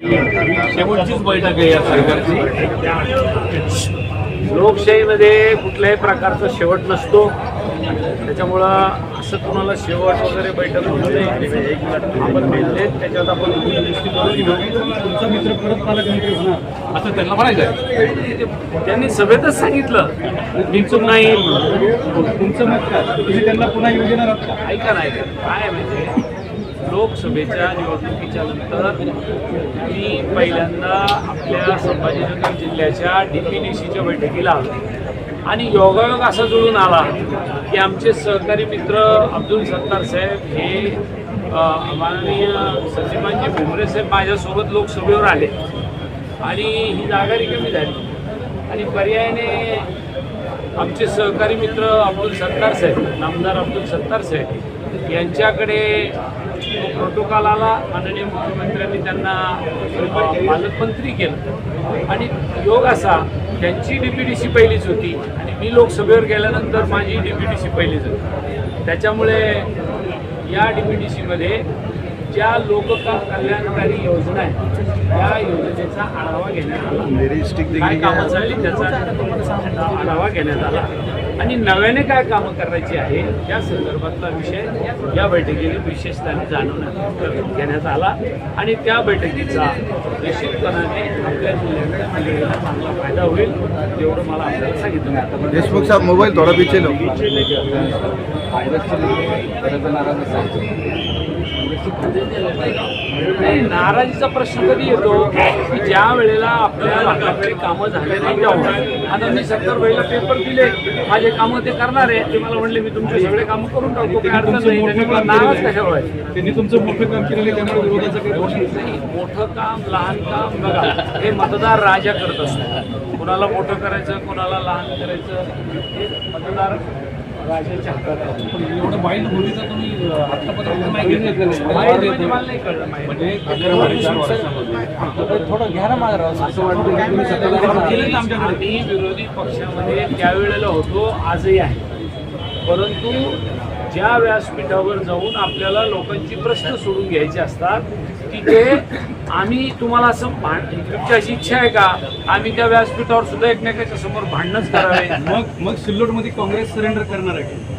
शेवटचीच बैठक आहे या सरकारची. लोकशाहीमध्ये कुठल्याही प्रकारचा शेवट नसतो. त्याच्यामुळं असं कुणाला शेवट वगैरे बैठक होत नाही आपण भेटले त्याच्यात आपण तुमचा मित्र परत पालकमंत्री होणार. असं त्यांना म्हणायचं त्यांनी सभेतच सांगितलं. बिनचूक नाही. तुमचं मत काय? तुम्ही त्यांना पुन्हा का? ऐका नाही काय माहिती? लोकसभेच्या निवडणुकीच्या नंतर मी पहिल्यांदा आपल्या संभाजीनगर जिल्ह्याच्या डी पी डी सीच्या बैठकीला आलो. आणि योगायोग असा जुळून आला की आमचे सहकारी मित्र अब्दुल सत्तार साहेब हे माननीय सचिवांचे भुमरे साहेब माझ्यासोबत लोकसभेवर आले. आणि ही जागा रिकामी झाली. आणि पर्यायाने आमचे सहकारी मित्र अब्दुल सत्तार साहेब नामदार अब्दुल सत्तार साहेब यांच्याकडे तो प्रोटोकॉल आला माननीय मुख्यमंत्र्यांनी त्यांना पालकमंत्री केलं. आणि योग असा त्यांची डी पी डी सी पहिलीच होती आणि मी लोकसभेवर गेल्यानंतर माझी डी पी डी सी पहिलीच होती. त्याच्यामुळे या डी पी डी सीमध्ये ज्या लोकका कल्याणकारी योजना आहेत त्या योजनेचा आढावा घेण्यात आला. काय कामं झाली त्याचा आढावा घेण्यात आला. आणि नव्याने काय कामं करायची आहे या संदर्भातला विषय या बैठकीने विशेषतः जाणवण्यात घेण्यात आला. आणि त्या बैठकीचा निश्चितपणाने आपल्या जिल्ह्याकडे आलेला चांगला फायदा होईल तेवढं मला आपल्याला सांगितलं आता देशमुख साहब मोबाइल थोड़ा पीछे लो नाही नाराजीचा प्रश्न कधी येतो? की ज्या वेळेला आपल्या भागाकडे कामं झाले नाही तेव्हा. आता मी सत्तर वेळेला पेपर दिले माझे कामं ते करणार आहे. ते मला म्हणले मी तुमचे सगळे कामं करून टाकतो काय अडचण नाही. त्यांनी नाराज कशाला व्हायचं त्यांनी तुमचं मोठं काम केलेलं आहे, त्यांना विरोधाचा काही दोष नाही. नाही मोठं काम लहान काम बघा हे मतदार राजा करत असतो कुणाला मोठं करायचं कुणाला लहान करायचं हे मतदार राजाच्या हातात पण एवढं वाईट होलीचा तुम्ही माहिती म्हणजे थोडं घ्या ना माझा असं वाटतं आम्ही विरोधी पक्षामध्ये त्यावेळेला होतो आजही आहे. परंतु ज्या व्यासपीठावर जाऊन आपल्याला लोकांची प्रश्न सोडून घ्यायचे असतात तिथे आम्ही तुम्हाला असं भांड तुमची अशी इच्छा आहे का? आम्ही त्या व्यासपीठावर सुद्धा एकमेकाच्या समोर भांडणच करावे. मग मग सिल्लोडमध्ये काँग्रेस सरेंडर करणार आहे?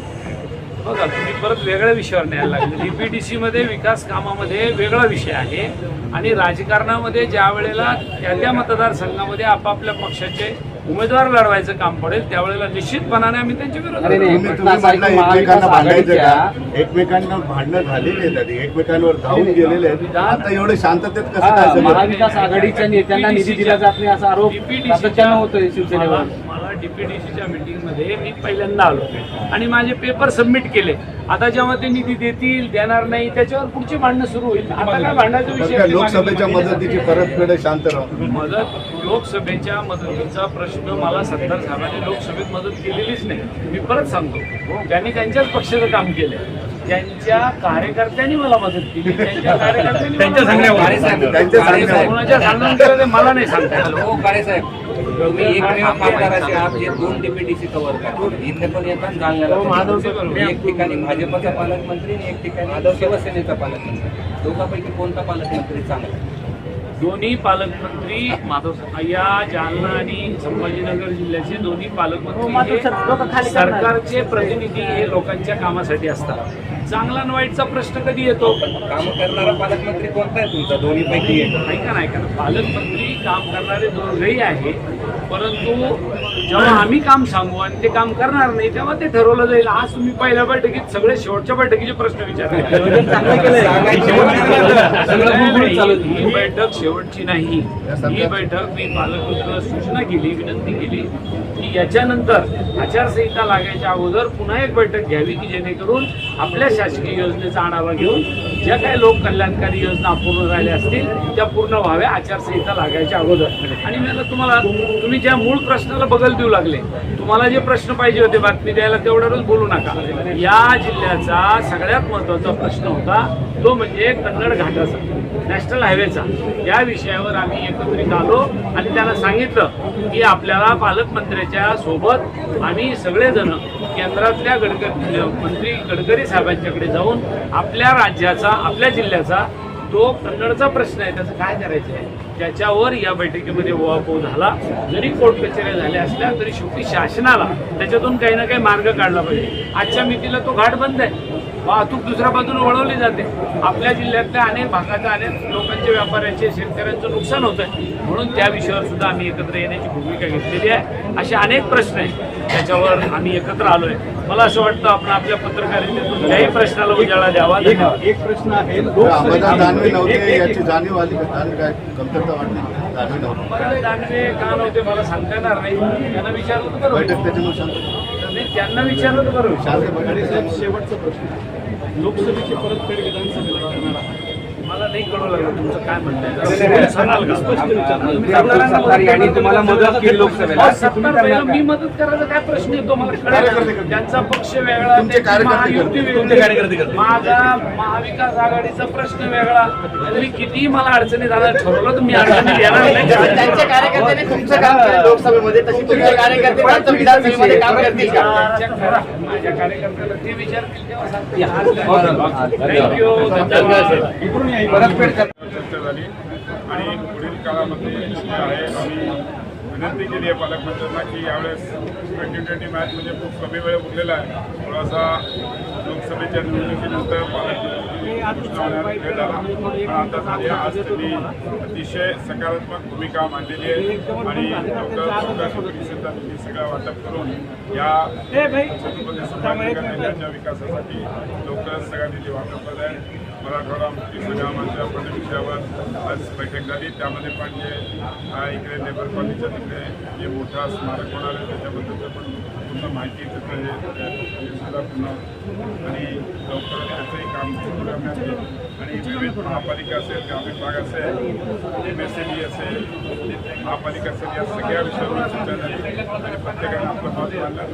बघा तुम्ही परत वेगळ्या विषयावर न्यायला लागले. डीपीडीसी मध्ये विकास कामामध्ये वेगळा विषय आहे. आणि राजकारणामध्ये ज्या वेळेला त्या त्या मतदारसंघामध्ये आपापल्या पक्षाचे उमेदवार लढवायचं काम पडेल त्यावेळेला निश्चितपणाने आम्ही. तुम्ही म्हटलं एकमेकांना भांडायचं का? एकमेकांना भांडणं झालेली आहेत आधी एकमेकांवर धावून गेलेले आहेत. आता एवढे शांततेत कसं हा? महाविकास आघाडीच्या नेत्यांना निधी दिला जात नाही असा आरोप सातत्यानं होतोय शिवसेनेवर. मला मला डीपीडीसीच्या मीटिंगमध्ये मी पहिल्यांदा आलो आणि माझे पेपर सबमिट केले. आता जेव्हा ते निधी देतील देणार नाही त्याच्यावर पुढची भांडणं सुरू होईल. आता काय भांडणाचा विषय लोकसभेच्या मदतीची परतफेड शांत राहू. मदत लोकसभेच्या मदतीचा प्रश्न मला सत्तर साहेबांनी लोकसभेत मदत केलेलीच नाही. मी परत सांगतो. त्यांनी त्यांच्याच पक्षाचं काम केलं त्यांच्या कार्यकर्त्यांनी मला मदत केली. त्यांच्या कार्यकर्त्यांनी त्यांच्या मला- सांगण्यावर. त्यांच्या सांगण्यावर. कोणाच्या सांगण्यावर केलं ते मला नाही सांगता. हो काळे साहेब. तुम्ही एकमेव खासदाराचे आहात जे दोन डीपीडीसी कव्हर पण येतात जालन्याला पण. एक ठिकाणी भाजपचा पालकमंत्री आणि एक ठिकाणी शिवसेनेचा पालकमंत्री. दोघांपैकी कोणता पालकमंत्री चांगला दोन्ही पालकमंत्री माधव या जालना आणि संभाजीनगर जिल्ह्याचे दोन्ही पालकमंत्री हे सरकारचे प्रतिनिधी हे लोकांच्या कामासाठी असतात. चांगला आणि वाईटचा प्रश्न कधी येतो? काम करणारा पालकमंत्री कोणता आहे तुमचा? दोन्हीपैकी एक. ऐका ना ऐका ना. पालकमंत्री काम करणारे दोघंही आहे परंतु जेव्हा आम्ही काम सांगू आणि ते काम करणार नाही तेव्हा ते ठरवलं जाईल. आज तुम्ही पहिल्या बैठकीत सगळे शेवटच्या बैठकीचे प्रश्न विचारले. ही बैठक शेवटची नाही. ही बैठक मी पालकमंत्र्याला सूचना केली विनंती केली की याच्यानंतर आचारसंहिता लागायच्या अगोदर पुन्हा एक बैठक घ्यावी की जेणेकरून आपल्या शासकीय योजनेचा आढावा घेऊन ज्या काही लोक कल्याणकारी योजना अपूर्ण राहिल्या असतील त्या पूर्ण व्हाव्या आचारसंहिता लागायच्या अगोदर. आणि मी आता तुम्हाला तुम्ही ज्या मूळ प्रश्नाला बगल देऊ लागले. तुम्हाला जे प्रश्न पाहिजे होते बातमी द्यायला तेवढ्यावरच बोलू नका. या जिल्ह्याचा सगळ्यात महत्त्वाचा प्रश्न होता तो म्हणजे कन्नड घाटाचा नॅशनल हायवेचा. या विषयावर आम्ही एकत्रित आलो आणि त्याला सांगितलं की आपल्याला पालकमंत्र्याच्या सोबत आम्ही सगळेजण केंद्रातल्या गडकरी मंत्री गडकरी साहेबांच्याकडे जाऊन आपल्या राज्याचा आपल्या जिल्ह्याचा तो कन्नडचा प्रश्न आहे. त्याचं काय करायचं आहे त्याच्यावर या बैठकीमध्ये ओवापोव झाला जरी कोर्ट कचेऱ्या झाल्या असल्या तरी शेवटी शासनाला त्याच्यातून काही ना काही मार्ग काढला पाहिजे. आजच्या मितीला तो घाट बंद आहे. वाहतूक दुसऱ्या बाजूने वळवली जाते. आपल्या जिल्ह्यातल्या अनेक भागाच्या अनेक लोकांचे व्यापाऱ्यांचे शेतकऱ्यांचं नुकसान होत आहे म्हणून त्या विषयावर सुद्धा आम्ही एकत्र येण्याची भूमिका घेतलेली आहे. असे अनेक प्रश्न आहेत. त्याच्यावर आम्ही एकत्र आलोय. मला असं वाटतं आपण आपल्या पत्रकारितेतून त्याही प्रश्नाला उजाळा द्यावा. एक प्रश्न आहे. आली दानवे का? नव्हते. मला सांगता येणार नाही. त्यांना विचारलं तर त्यांना विचारलं तर बरं. होईल. शेवटचा प्रश्न. लोकसभेची परतफेड विधानसभेला करणार आहात. नाही कळू लागलं तुमचं काय सांगाल का? यांनी तुम्हाला मदत केली लोकसभेला. सत्तार मी मदत करायचा काय प्रश्न येतो? मला कळलं. त्यांचा पक्ष वेगळा तुमचे त्यांची कार्यकर्ते महायुती. वेगळी. माझा महाविकास आघाडीचा प्रश्न वेगळा. तुम्ही कितीही मला अडचणी झाला ठरवलं तर मी अडचणी येणार नाही. त्यांच्या कार्यकर्त्यांनी तुमचं काम लोकसभेमध्ये तशी तुमचे कार्यकर्ते विधानसभेमध्ये काम करतील का. माझ्या कार्यकर्त्याला ते विचारतील तेव्हा सांगतील. थँक्यू परतफेड चर्चा झाली. आणि पुढील काळामध्ये जे आहे आम्ही विनंती केली आहे पालकमंत्र्यांना की यावेळेस ट्वेंटी ट्वेंटी मॅच म्हणजे खूप कमी वेळ उरलेला आहे. थोडासा लोकसभेच्या निवडणुकीनंतर पालकमंत्री आहे. अतिशय सकारात्मक भूमिका मांडलेली आहे. आणि लवकर लवकर सगळं वाटप करून या छत्रपती विकासासाठी लवकरच सगळा निधी वापरला जाईल मराठवाडा मुक्ती संग्रामाच्या विषयावर आज बैठक झाली. त्यामध्ये पण जे इकडे लेबर कॉलनीच्या तिकडे जे मोठा स्मारक होणार आहे त्याच्याबद्दलचं पण पूर्ण माहिती हे हे सुद्धा पूर्ण आणि लवकरच आणि विविध महापालिका असेल ग्रामीण भाग असेल एम एस एम ई असेल महापालिका असेल या सगळ्या विषयावर चर्चा झाली. आणि प्रत्येकाने आपलं मत मांडलं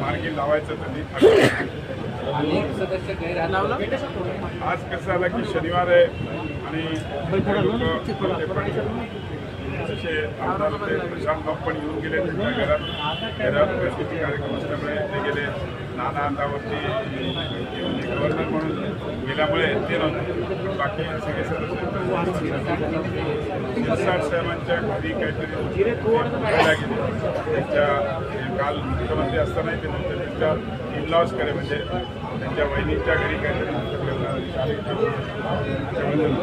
मार्गी लावायचं त्यांनी आज कसं झालं की शनिवार आहे आणि जसे आमदार होते प्रशांत बाब पण येऊन गेले त्यांच्या घरात. घरात प्रसिद्धी कार्यक्रम असल्यामुळे ते गेले. नाना अंदावरती गव्हर्नर म्हणून गेल्यामुळे ते नव्हते. बाकी सगळे सदस्य शिरसाट साहेबांच्या घरी काहीतरी घ्यायला गेले. त्यांच्या काल मुख्यमंत्री असतानाही ते नंतर त्यांच्या इनलॉजकडे म्हणजे त्यांच्या वहिनीच्या घरी काहीतरी त्याच्याबद्दल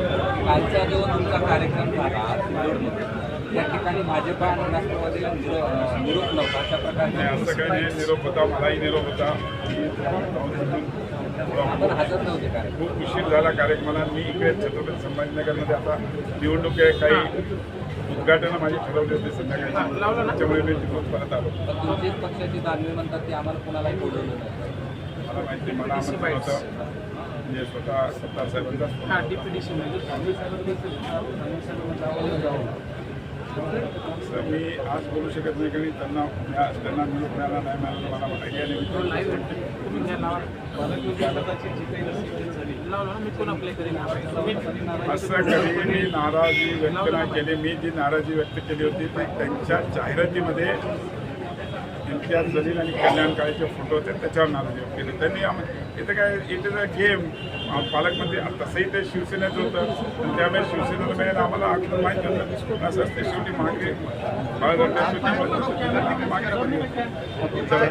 कालचा जो तुमचा कार्यक्रम झाला त्या ठिकाणी भाजप आणि निरोप नव्हता. अशा असं काही नाही. निरोप होता मलाही निरोप होता. आपण हजर नव्हते कार्यक्रम खूप उशीर झाला कार्यक्रमाला. मी इकडे छत्रपती संभाजीनगरमध्ये आता निवडणूक आहे. काही उद्घाटनं माझी ठरवली होती संध्याकाळी. त्याच्यामुळे मी तिथून परत आलो. तुमचीच पक्षाची दानवे म्हणतात ते आम्हाला कोणालाही बोलवलं नाही. मला माहिती मला आमंत्रण होतं म्हणजे स्वतः सत्तार साहेबांचा मी आज बोलू शकत नाही कारण त्यांना मिळा- त्यांना निरोप मिळाला नाही मिळाला मला माहिती आहे असं कधी मी नाराजी व्यक्त नाही केली. मी जी नाराजी व्यक्त केली होती ती त्यांच्या जाहिरातीमध्ये इम्तियाज जलील आणि कल्याण काळेचे फोटो होते त्याच्यावर नाराजी केले केली. त्यांनी आम- इथं काय इट इज अ गेम पालकमंत्री तसंही ते शिवसेनेचं होतं आणि त्यावेळेस शिवसेनेला मिळेल आम्हाला अगदी माहीत होतं. असं असते शेवटी मागे बाळगंटे शेवटी मागे